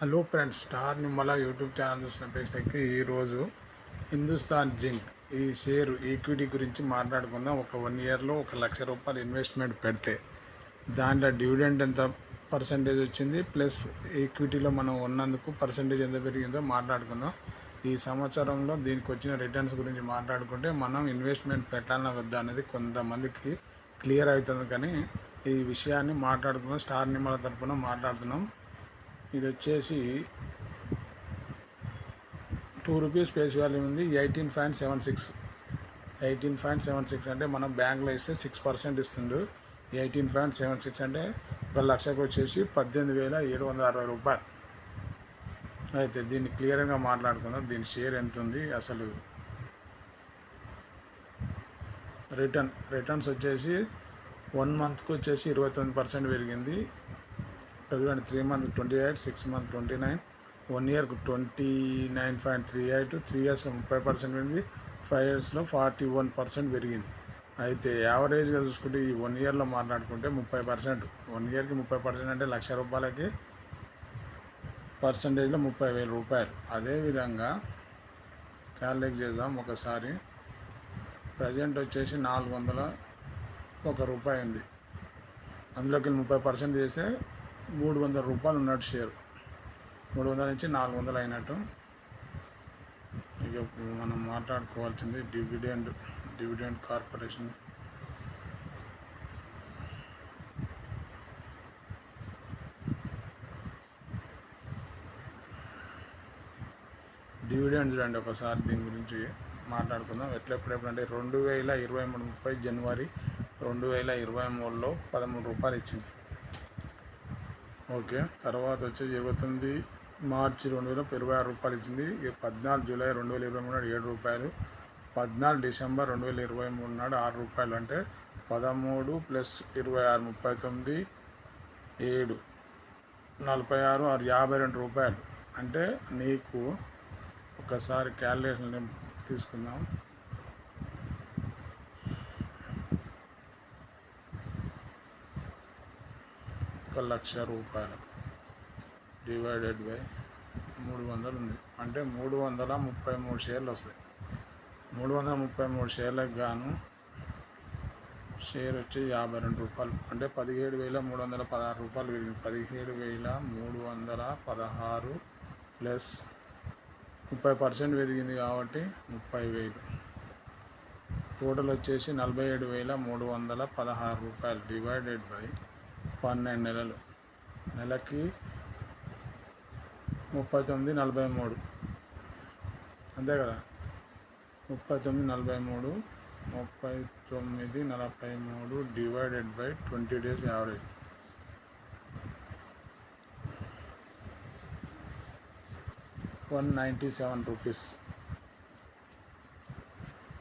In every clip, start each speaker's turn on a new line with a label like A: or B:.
A: Hello friends star Nimmala YouTube channel చూసిన ప్రేక్షకులకి ఈరోజు హిందుస్థాన్ జింక్ ఈ షేర్ ఈక్విటీ గురించి మాట్లాడుకుందాం. ఒక వన్ ఇయర్లో ఒక లక్ష రూపాయలు ఇన్వెస్ట్మెంట్ పెడితే దాంట్లో డివిడెండ్ ఎంత పర్సంటేజ్ వచ్చింది ప్లస్ ఈక్విటీలో మనం ఉన్నందుకు పర్సంటేజ్ ఎంత పెరిగిందో మాట్లాడుకుందాం. ఈ సంవత్సరంలో దీనికి వచ్చిన రిటర్న్స్ గురించి మాట్లాడుకుంటే మనం ఇన్వెస్ట్మెంట్ పెట్టాలన్న వద్దా అనేది కొంతమందికి క్లియర్ అవుతుంది. కానీ ఈ విషయాన్ని మాట్లాడుకుందాం. స్టార్ నిమ్మల తరపున మాట్లాడుతున్నాం. ఇది వచ్చేసి టూ రూపీస్ ఫేస్ వాల్యూ ఉంది eighteen point seven six. Eighteen point seven six అంటే మనం బ్యాంక్లో ఇస్తే సిక్స్ పర్సెంట్ ఇస్తుండు. ఎయిటీన్ పాయింట్ సెవెన్ సిక్స్ అంటే ఒక లక్షకు వచ్చేసి పద్దెనిమిది వేల ఏడు వందల అరవై రూపాయలు. అయితే దీన్ని క్లియర్గా మాట్లాడుకుందాం దీని షేర్ ఎంత ఉంది అసలు? రిటర్న్ రిటర్న్స్ వచ్చేసి వన్ మంత్కి వచ్చేసి ఇరవై తొమ్మిది పర్సెంట్ పెరిగింది. చూడండి three month twenty eight six month twenty nine one ఇయర్కు twenty nine point three eight three ఇయర్స్లో ముప్పై పర్సెంట్ పెరిగింది ఫైవ్ ఇయర్స్లో ఫార్టీ వన్ పర్సెంట్ పెరిగింది. అయితే యావరేజ్గా చూసుకుంటే ఈ వన్ ఇయర్లో మాట్లాడుకుంటే ముప్పై పర్సెంట్ వన్ ఇయర్కి ముప్పై పర్సెంట్ అంటే లక్ష రూపాయలకి పర్సంటేజ్లో ముప్పై వేల రూపాయలు. అదేవిధంగా క్యాలిక్యులేట్ చేద్దాం ఒకసారి. ప్రజెంట్ వచ్చేసి నాలుగు వందల ఒక రూపాయి ఉంది. అందులోకి ముప్పై పర్సెంట్ చేస్తే మూడు వందల రూపాయలు ఉన్నట్టు షేర్. మూడు వందల నుంచి నాలుగు వందలు అయినట్టు. ఇక మనం మాట్లాడుకోవాల్సింది డివిడెండ్ డివిడెండ్ కార్పొరేషన్. డివిడెండ్ చూడండి ఒకసారి దీని గురించి మాట్లాడుకుందాం. ఎట్లెప్పుడెప్పుడు అంటే రెండు వేల ఇరవై మూడు ముప్పై జనవరి రెండు వేల ఇరవై మూడులో పదమూడు రూపాయలు ఇచ్చింది. ఓకే. తర్వాత వచ్చేసి ఇరవై తొమ్మిది మార్చి రెండు వేల ఇరవై ఆరు రూపాయలు ఇచ్చింది. పద్నాలుగు జూలై రెండు వేల ఇరవై మూడు నాడు ఏడు రూపాయలు. పద్నాలుగు డిసెంబర్ రెండు వేల ఇరవై మూడు నాడు ఆరు రూపాయలు అంటే పదమూడు ప్లస్ ఇరవై ఆరు ముప్పై తొమ్మిది ఏడు నలభై ఆరు ఆరు యాభై రెండు రూపాయలు. అంటే నీకు ఒకసారి క్యాలిక్యులేషన్ తీసుకుందాం. ఒక లక్ష రూపాయలకు. డివైడెడ్ బై మూడు వందలు ఉంది. అంటే మూడు వందల ముప్పై మూడు షేర్లు వస్తాయి. మూడు వందల ముప్పై మూడు షేర్లకు గాను షేర్ వచ్చి యాభై రెండు రూపాయలు. అంటే పదిహేడు వేల మూడు వందల పదహారు రూపాయలు పెరిగింది. పదిహేడు వేల మూడు వందల పదహారు ప్లస్ ముప్పై పర్సెంట్ పెరిగింది కాబట్టి ముప్పై వేలు. టోటల్ వచ్చేసి నలభై ఏడు వేల మూడు వందల పదహారు రూపాయలు. డివైడెడ్ బై పన్నెండు నెలలు. నెలకి ముప్పై తొమ్మిది నలభై మూడు. అంతే కదా? ముప్పై తొమ్మిది నలభై మూడు ముప్పై తొమ్మిది నలభై మూడు divided by twenty days average. One ninety seven rupees.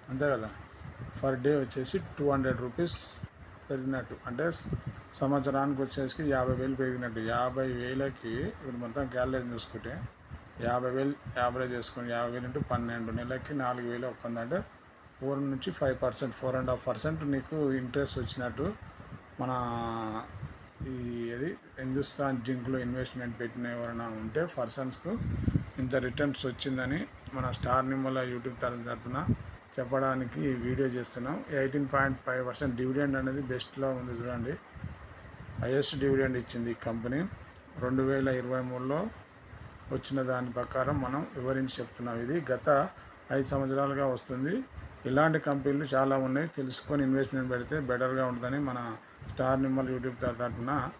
A: అంతే కదా? పర్ డే వచ్చేసి టూ హండ్రెడ్ రూపీస్. పెరిగినట్టు అంటే సంవత్సరానికి వచ్చేసి యాభై వేలు పెరిగినట్టు. యాభై వేలకి ఇప్పుడు మొత్తం క్యాలరేజ్ చూసుకుంటే యాభై వేలు యావరేజ్ చేసుకుని యాభై వేలు ఇంటూ పన్నెండు నెలకి నాలుగు వేలు ఒక్కందంటే ఫోర్ నుంచి five percent four and half percent నీకు ఇంట్రెస్ట్ వచ్చినట్టు మన ఈ అది హిందుస్థాన్ జింక్లో ఇన్వెస్ట్మెంట్ పెట్టిన ఎవరైనా ఉంటే పర్సన్స్కు ఇంత రిటర్న్స్ వచ్చిందని మన స్టార్ నిమ్మల యూట్యూబ్ తరఫున చెప్పడానికి వీడియో చేస్తున్నాం. Eighteen point five percent dividend అనేది బెస్ట్లో ఉంది చూడండి. హైయెస్ట్ డివిడెండ్ ఇచ్చింది ఈ కంపెనీ. రెండు వేల ఇరవై మూడులో వచ్చిన దాని ప్రకారం మనం వివరించి చెప్తున్నాం. ఇది గత ఐదు సంవత్సరాలుగా వస్తుంది. ఇలాంటి కంపెనీలు చాలా ఉన్నాయి. తెలుసుకొని ఇన్వెస్ట్మెంట్ పెడితే బెటర్గా ఉంటుందని మన స్టార్ నిమ్మల్ యూట్యూబ్ తరఫున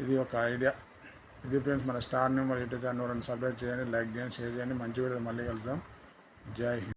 A: ఇది ఒక ఐడియా. ఇది ఫ్రెండ్స్ మన star Nimmal YouTube channel subscribe చేయండి లైక్ చేయండి షేర్ చేయండి. మంచి వీడియో మళ్ళీ కలుద్దాం. జై హింద్.